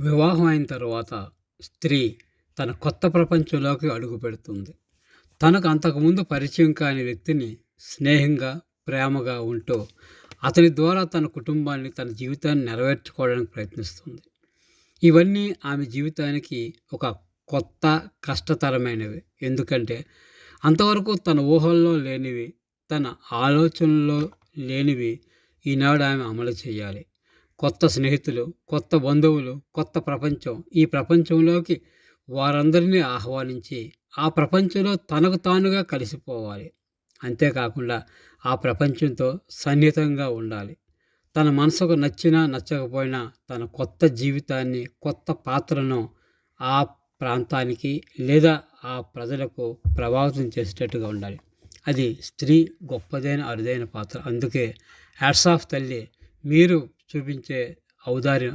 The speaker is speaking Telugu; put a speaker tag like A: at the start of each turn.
A: వివాహం అయిన తర్వాత స్త్రీ తన కొత్త ప్రపంచంలోకి అడుగుపెడుతుంది తనకు అంతకుముందు పరిచయం కాని వ్యక్తిని స్నేహంగా ప్రేమగా ఉంటూ అతని ద్వారా తన కుటుంబాన్ని తన జీవితాన్ని నెరవేర్చుకోవడానికి ప్రయత్నిస్తుంది. ఇవన్నీ ఆమె జీవితానికి ఒక కొత్త కష్టతరమైనవి. ఎందుకంటే అంతవరకు తన ఊహల్లో లేనివి తన ఆలోచనలో లేనివి ఈనాడు ఆమె అమలు చేయాలి. కొత్త స్నేహితులు కొత్త బంధువులు కొత్త ప్రపంచం. ఈ ప్రపంచంలోకి వారందరినీ ఆహ్వానించి ఆ ప్రపంచంలో తనకు తానుగా కలిసిపోవాలి. అంతేకాకుండా ఆ ప్రపంచంతో సన్నిహితంగా ఉండాలి. తన మనసుకు నచ్చినా నచ్చకపోయినా తన కొత్త జీవితాన్ని కొత్త పాత్రను ఆ ప్రాంతానికి లేదా ఆ ప్రజలకు ప్రభావితం చేసేటట్టుగా ఉండాలి. అది స్త్రీ గొప్పదైన అరుదైన పాత్ర. అందుకే హ్యాట్స్ ఆఫ్ తల్లి మీరు చూపించే ఔదార్యం